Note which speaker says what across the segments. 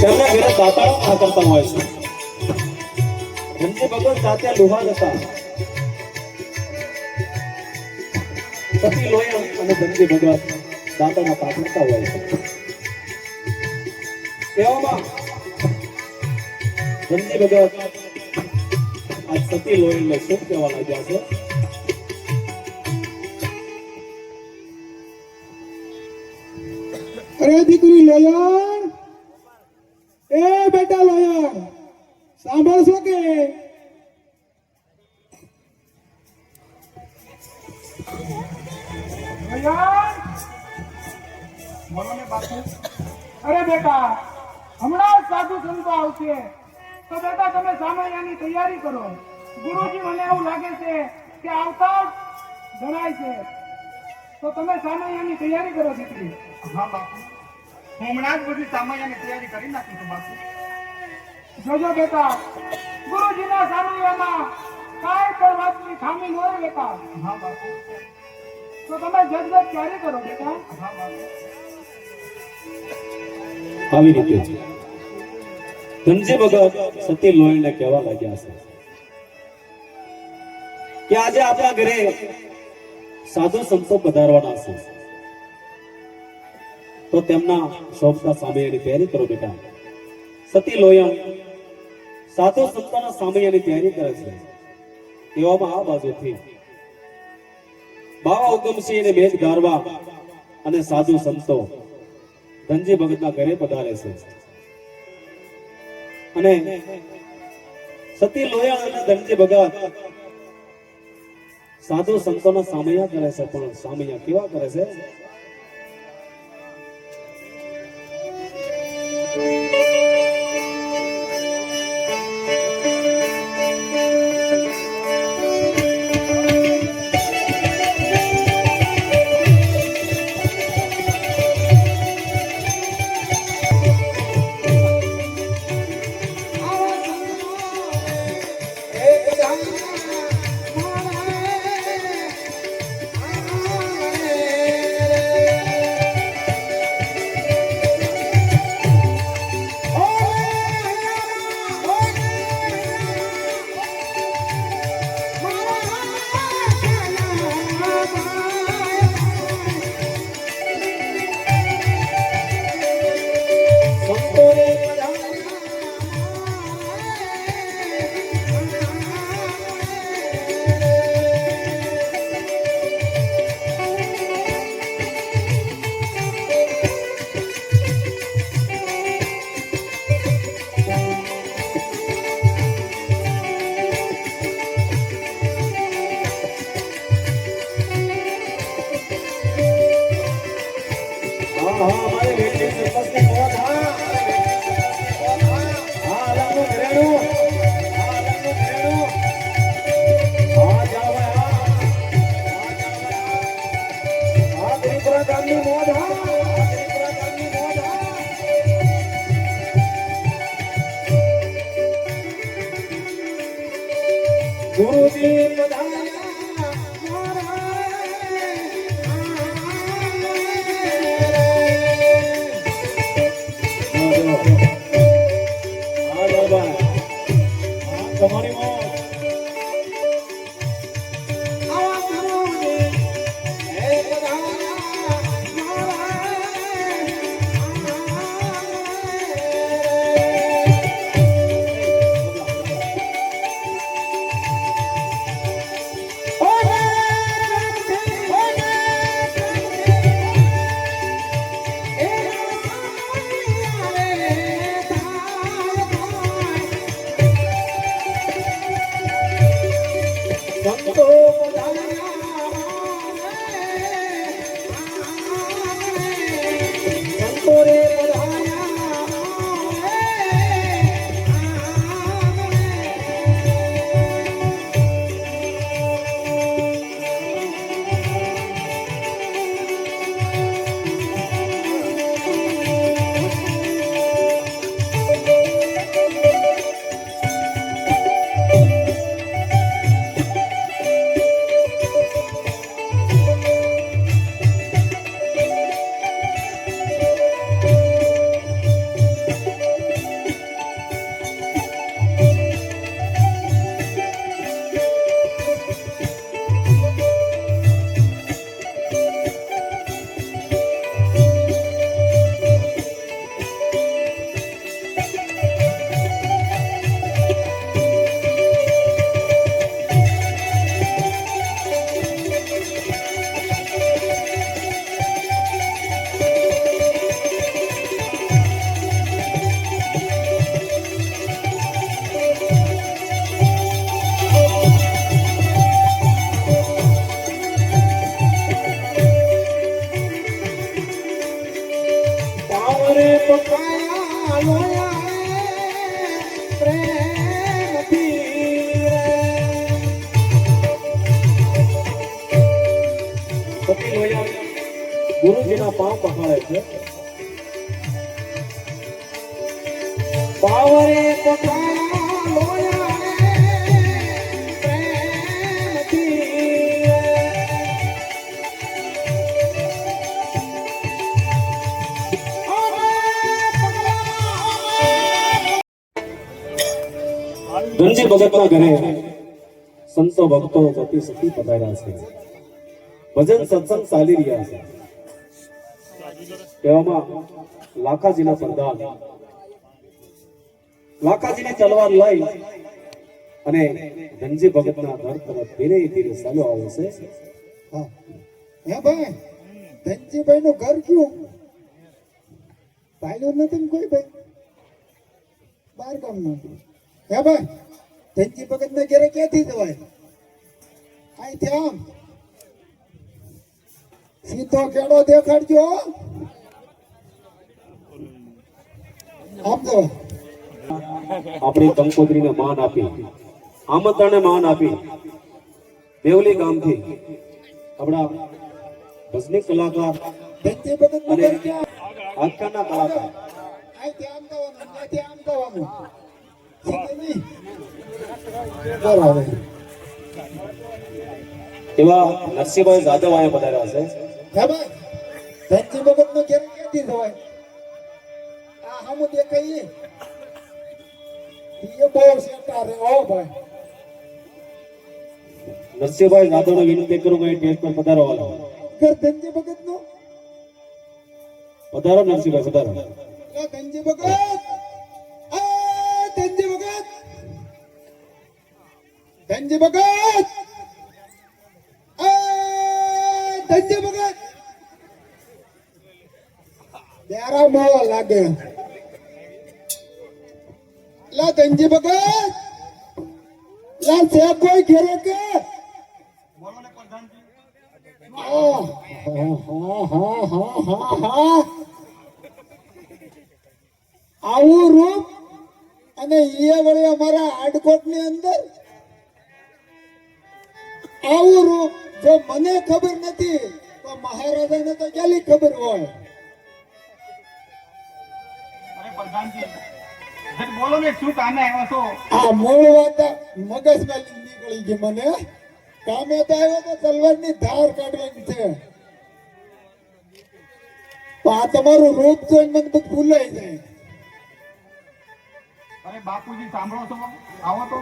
Speaker 1: તેમના ઘરે દાતાળો આ કરતા હોય છે. ધનજી ભગવાન તાત્યા લુહાર હતા પતિ લોયા અને ધનજી ભગવાન દાતાના પાઠવતા હોય છે. એવામાં ધનજી ભગવાન આ સતી લોહીને શું કહેવા લાગ્યા છે?
Speaker 2: અરે દીકરી લોયણ એ બેટા લોયણ સાંભળશો કે. અરે બેટા હમણાં સાધુ સંતો આવશે. તો બેટા તમે સામાયાની તૈયારી કરો. ગુરુજી મને એવું લાગે છે કે આવતા જ જણાય છે. તો તમે સામાયાની તૈયારી કરો દીકરી.
Speaker 3: હા બાપુ. હું હમણાં જ બધી સામાન્યની તૈયારી કરી નાખી છું બાપુ.
Speaker 2: જોજો બેટા ગુરુજીના સામયામાં કાંઈ પણ વાતની ખામી હોય બેટા.
Speaker 3: હા બાપુ.
Speaker 2: તો તમે જગજગ ક્યારે કરો બેટા?
Speaker 3: હા બાપુ.
Speaker 1: આવી રીતે. છે ધનજી ભગત સતી લોહીને કહેવા લાગ્યા છે કે આજે આપણા ઘરે સાધુ સંતો પધારવાના છે. તો તેમના શોભના એની તૈયારી કરો બેટા. સતી લોયણ સાધુ સંતોના સામૈયાની તૈયારી કરે છે. એવામાં આ બાજુથી બાવા ઉગમસિંહ અને મેઘ ગારવા અને સાધુ સંતો ધનજી ભગતના ઘરે પધારે છે. અને સતી લોયા અને ધનજી ભગત સાધુ સંતોના સામૈયા કરે છે, પણ સામૈયા કેવા કરે છે? ગુરુજી તમારી ગુરુજીના પાવ પકડાય છે પાવરે ગણજી લોયા પ્રેમથી. ધનજી ભગતના ઘરે સંતો ભક્તો પતિ સતી પધાર્યા છે ભજન સત્સંગ ચાલી રહ્યા છે એવામાં લાખાજીના સરદાર લાખાજીને તલવાર લઈ અને ધનજી ભગતના ઘર તરફ ધીરે ધીરે ચાલ્યો આવે છે.
Speaker 4: ભાઈ ધનજીભાઈ નું ઘર કયું? પાયલો નથી કોઈ ભાઈ? બાર ગામનું. હે ભાઈ, ધનજી ભગત ના ઘેરે ક્યાંથી જવાય? અહીંથી આમ. સીધો કેડો દેખાડજો આમ જવાય
Speaker 1: આપણી કંકોત્રીને માન આપી આમંત્રણને માન આપી દેવલી ગામથી આપણા ભજની કલાકાર અને આજકાલના કલાકાર. એવા નરસિંહભાઈ જાદવ અહીંયા પધાર્યા છે
Speaker 4: હે ભગત નો ઘેર ક્યાંથી જવાય આ હામું દેખાય ઈ એ બહુ સેટા રે ઓ ભાઈ
Speaker 1: નરસિંહભાઈ જાદવને વિનંતી કરું કે અહીં ટેસ્ટ પર પધારો વાલો
Speaker 4: ઘર ધનજી ભગત નો
Speaker 1: પધારો નરસિંહભાઈ પધારો
Speaker 4: એ ધનજી ભગત આ ધનજી ભગત ધનજી ભગત આ ધનજી ભગત પ્યારા મોહ લાગે લા ધનજી ભગત લા છે કોઈ ઘેરે કે? આવું રૂપ અને એ વળી અમારા હાડકોટની અંદર? આવું રૂપ જો મને ખબર નથી, તો મહારાજા ને તો ક્યાંની ખબર હોય?
Speaker 3: બોલો ને શું કામે આવ્યા છો?
Speaker 4: આ મૂળ વાત મગજમાં નીકળી ગઈ મને. કામે તો આવ્યો તો તલવારની ધાર કાઢવાની છે. આ તમારું રૂપ જોઈને મને બધું ભૂલાઈ જાય.
Speaker 3: અરે બાપુજી સાંભળો છો? આવો તો.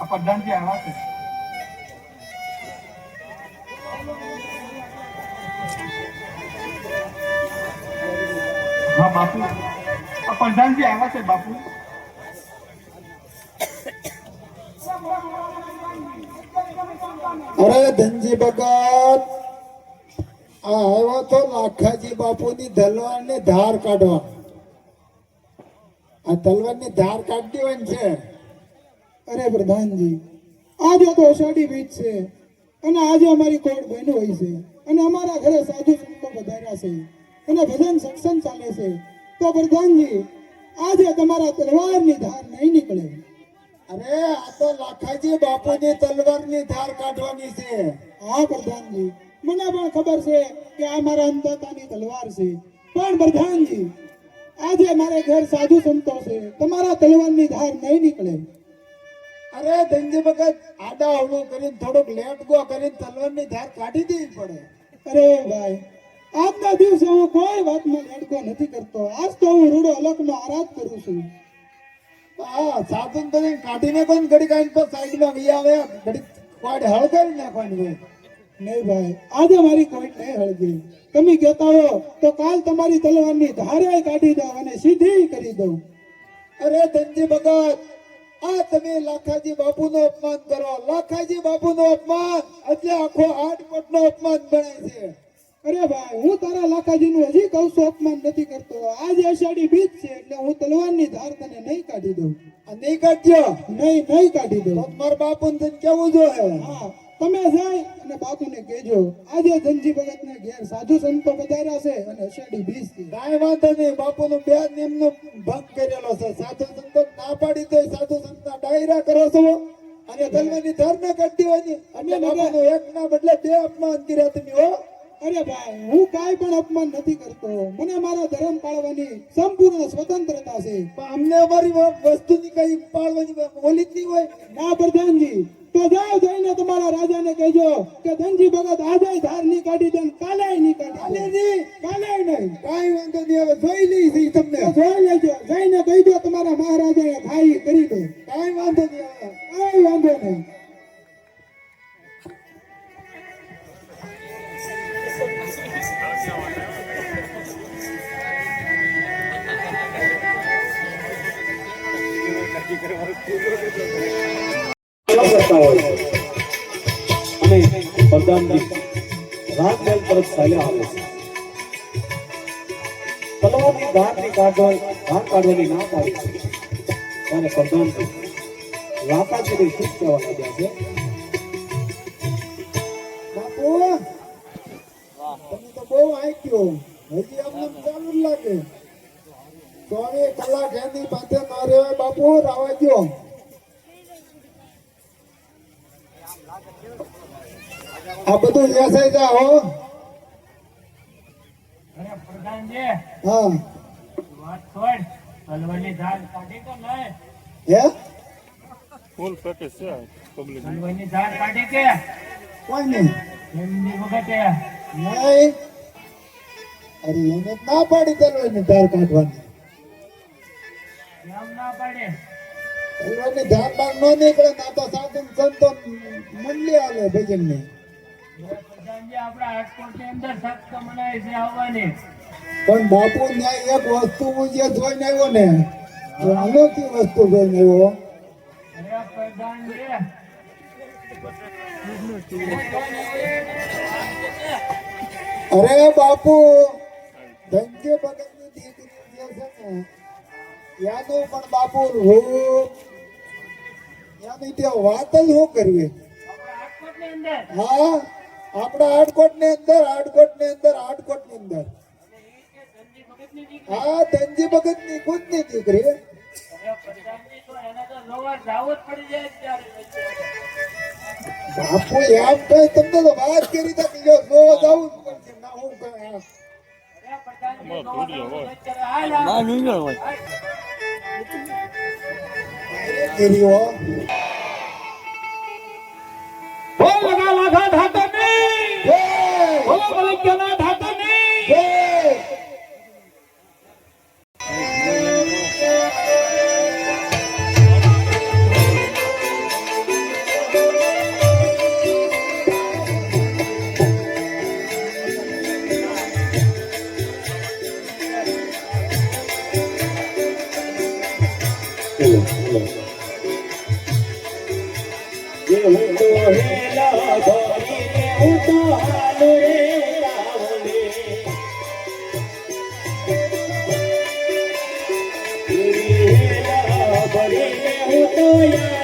Speaker 3: આ પ્રધાનજી આવ્યા છે. હા બાપુ. પ્રધાનજી આવ્યા છે બાપુ.
Speaker 4: અરે ધનજી ભગત, આ આવ્યો તો લાખાજી બાપુની તલવારની ધાર કાઢવા. આ તલવારની ધાર કાઢી હોય છે. અરે પ્રધાનજી, આજે તો અષાઢી બીજ છે અને આજે અમારી કોડ બહેનો હોય છે અને અમારા ઘરે સાધુ સંતો વધાર્યા છે અને ભજન સત્સંગ ચાલે છે. તો પ્રધાનજી આજે તમારા તલવારની ધાર નહીં નીકળે. અરે આ તો લાખાજી બાપુની તલવારની ધાર કાઢવાની છે. હા પ્રધાનજી. મને પણ ખબર છે કે આ મારા અંતતાની તલવાર છે. પણ પ્રધાનજી આજે મારે ઘર સાધુ સંતો છે. તમારા તલવારની ધાર નહીં નીકળે. અરે ધનજી ભગત આડા અવળું કરીને થોડુંક લેટ ગો કરીને તલવારની ધાર કાઢી દેવી પડે. અરે ભાઈ આજના દિવસે હું કોઈ વાતમાં લડકો નથી કરતો. આજ તો હું રૂડો અલગનો આરાધ કરું છું. હા સાધન કરીને કાઢીને કોઈ ઘડી કાઢી તો સાઈડમાં વી આવે. ઘડી કોઈડ હળગાવી નાખવાની હોય. નહીં ભાઈ આજે મારી કોઈ નહીં હળગી. તમે કહેતા હો તો કાલ તમારી તલવારની ધારે કાઢી દઉં અને સીધી કરી દઉં. અરે ધનજી ભગત આ તમે લાખાજી બાપુનો અપમાન કરો. લાખાજી બાપુનો અપમાન એટલે આખો આઠ પટનો અપમાન ગણાય છે. અરે ભાઈ હું તારા લાખાજીનું હજી છું અપમાન નથી કરતો. આજે અષાઢી બીજ છે એટલે હું તલવારની ધાર તને નહીં કાઢી દઉં. નહીં કાઢજો. નહીં નહીં કાઢી દઉં. મારા બાપુ કેવું જોઈએ હા
Speaker 1: તમે જાય અને બાપુને કહેજો આજે ધનજી ભગત ને ઘેર સાધુ સંતો પધાર્યા છે અને અષાઢી બીજથી
Speaker 4: કાંઈ વાંધો નહીં બાપુનો બે નિયમનો ભંગ કરેલો છે. સાધુ સંતો ના પાડી તો સાધુ સંતના ડાયરા કરો છો. અને તલવાની ધાર ના કાઢતી હોય ને અને બાપુનો એક ના બદલે બે અપમાન કર્યા તમે હો.
Speaker 1: અરે ભાઈ હું કાંઈ પણ અપમાન નથી કરતો. મને મારો ધર્મ પાળવાની સંપૂર્ણ સ્વતંત્રતા છે.
Speaker 4: પણ અમને અમારી વસ્તુની કઈ પાળવાની ઓલી જ નહીં હોય?
Speaker 1: ના પ્રધાનજી તો જાઓ જઈને તમારા રાજાને કહેજો કે ધનજી ભગત આજે ધારની કાઢી દે ને કાલે નહીં કાઢી
Speaker 4: કાલે. નહીં.
Speaker 1: કાલે નહીં.
Speaker 4: કાંઈ વાંધો નહીં હવે જોઈ લઈ છે તમને.
Speaker 1: જોઈ લેજો. જઈને કહી
Speaker 5: લાતાજીને શું કહેવા લાગ્યા છે.
Speaker 4: બાપુ તમે તો બહુ આંક્યો હજી અમને ચાલુ જ લાગે. ચોવીસ કલાક એની પાસે ના રહેવાય બાપુ રાવા ગયો. આ બધું વેસાઈ જા હો. હા.
Speaker 1: વાત છોડ. તલવાની દાળ કાઢી તો નહીં
Speaker 4: હે?
Speaker 1: તલવાની ધાર કાઢી કે?
Speaker 4: કોઈ નહીં.
Speaker 1: એમની વખતે?
Speaker 4: નહીં. અરે એને ના પાડી તલવાની ધાર કાઢવાની.
Speaker 1: કેમ ના પાડે.
Speaker 4: એને ધાર બાર ન નીકળે ના તો સાધુ સંતો મંડળી આવે ભજન ને
Speaker 1: આપણા રાજકોટની અંદર સખ્ત મનાય છે આવવાની.
Speaker 4: પણ બાપુ ન્યાય એક વસ્તુ હું જે જોઈને આવ્યો ને અનોખી વસ્તુ જોઈને આવ્યો.
Speaker 1: અરે
Speaker 4: બાપુ, ધનજી ભગતની દીકરી જે છે ને યાનું પણ બાપુ રૂપ યાની ત્યાં વાત જ શું
Speaker 1: અંદર
Speaker 4: હા, આપણા આડકોટની અંદર આડકોટની અંદર આડકોટની અંદર. હા, ધનજી ભગતની ખુદની દીકરી. બાપુ એમ કઈ તમને તો વાત કરી તા કે જોવા જાવું પડશે ના હું.
Speaker 1: બોલ લગા ધાતની! બોલો Yeah.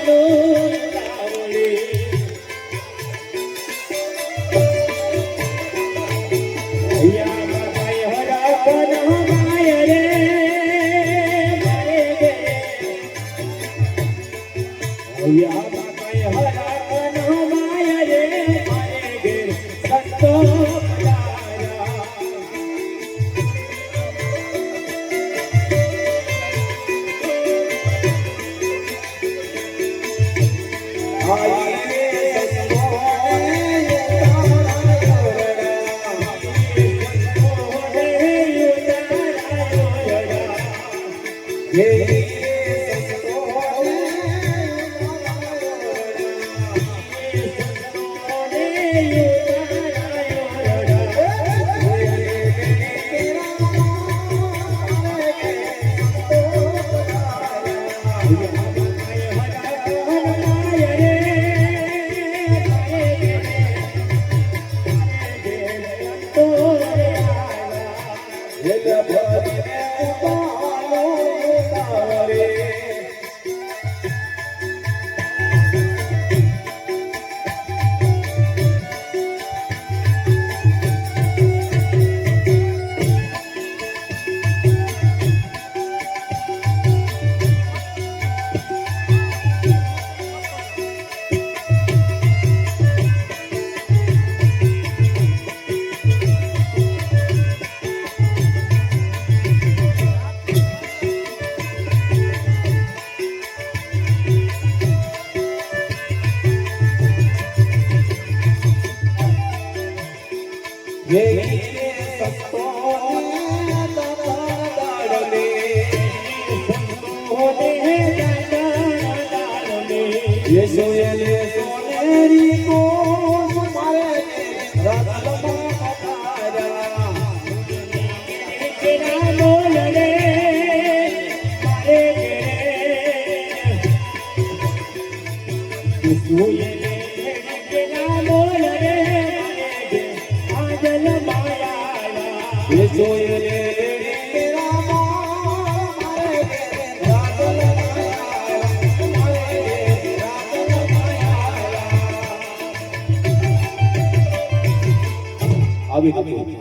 Speaker 1: આવી હતી.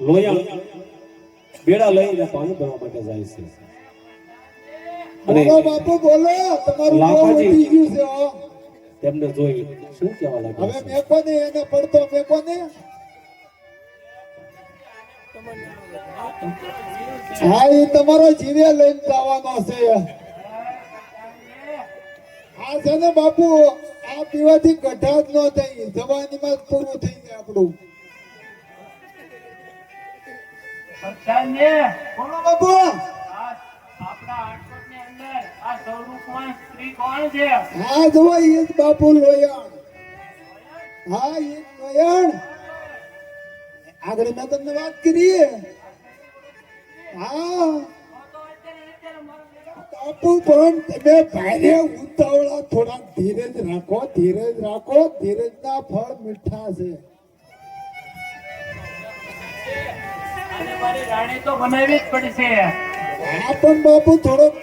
Speaker 1: લોયા બેડા લઈને પાણી ભરવા માટે જાય છે. અને
Speaker 4: બાપુ બોલો. તમારું બહુ ગયું છે.
Speaker 1: તેમને જોઈ શું કહેવા
Speaker 4: હવે
Speaker 1: લાગ્યા છે?
Speaker 4: મેકો ને એને પડતો મેકો ને હા એ તમારો જીવે લઈને જવાનો છે. આ છે ને બાપુ આ પીવાથી ગઢા જ ન થઈ જવાનીમાં જ પૂરું થઈ જાય આપણું. બાપુ.
Speaker 2: આપણા આપણા ની અંદર આ સ્વરૂપમાં
Speaker 4: હા જુઓ એ જ બાપુ લોયણ હા એ લોયણ આગળ મેં તમને વાત કરી હા. બાપુ પણ તમે ભારે ઉતાવળા થોડાક ધીરજ રાખો ધીરજ રાખો ધીરજના ફળ મીઠા છે.
Speaker 2: રાણી તો બનાવવી જ પડશે.
Speaker 4: હા પણ બાપુ થોડોક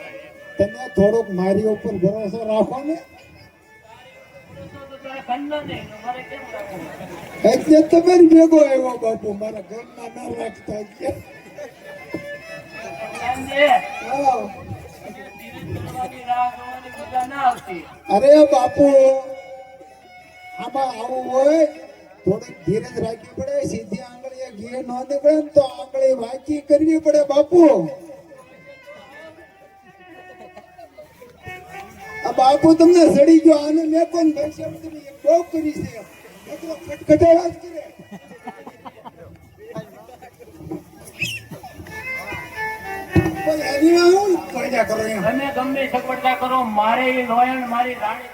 Speaker 4: તમે થોડોક મારી ઉપર ભરોસો રાખો ને? અરે બાપુ, આમાં આવું હોય, થોડીક ધીરજ રાખવી પડે, સીધી આંગળીએ ઘી ન નીકળે તો આંગળી વાંચી કરવી પડે બાપુ. આ બાપુ તમને સડી ગયો આને મેં પણ દર્શન બહુ કરી છે. એટલો ખટખટાવા જ કરે. કરો
Speaker 2: તમે ગમે સગવડતા કરો મારે લોયણ મારી રાણી